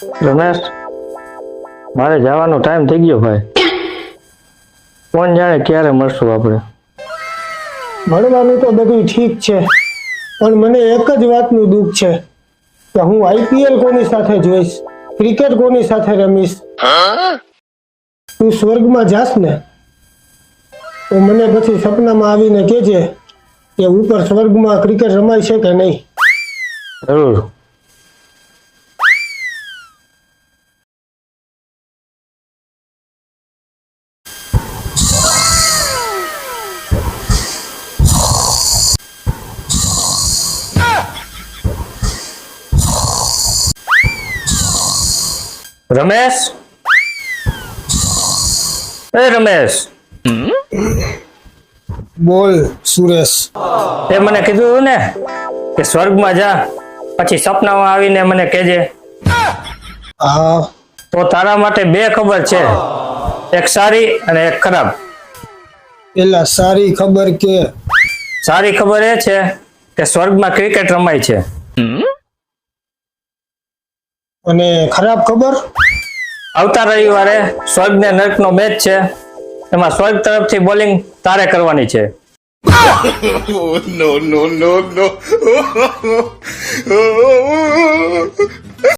રમેશ મારે જવાનો ટાઈમ થઈ ગયો ભાઈ. કોણ જાણે ક્યારે મળશું આપણે? મળવાનું તો બધું ઠીક છે પણ મને એક જ વાતનું દુઃખ છે કે હું આઈપીએલ કોની સાથે જોઈશ ક્રિકેટ કોની સાથે રમીશ? તું સ્વર્ગમાં જાસ ને તો મને પછી સપનામાં આવીને કહેજે કે ઉપર સ્વર્ગમાં ક્રિકેટ રમાય છે કે નહીં. જરૂર. રમેશ? એ રમેશ. બોલ સુરેશ. તે મને કીધું ને કે સ્વર્ગમાં જા પછી સપનામાં આવીને મને કહેજે. હા. તો તારા માટે બે ખબર છે. એક સારી અને એક ખરાબ. પેલા સારી ખબર કે? સારી ખબર એ છે કે સ્વર્ગમાં ક્રિકેટ રમાય છે. અને ખરાબ ખબર? આવતા રવિવારે સ્વર્ગ ને નર્ક નો મેચ છે. એમાં સ્વર્ગ તરફથી બોલિંગ તારે કરવાની છે. નો નો નો no.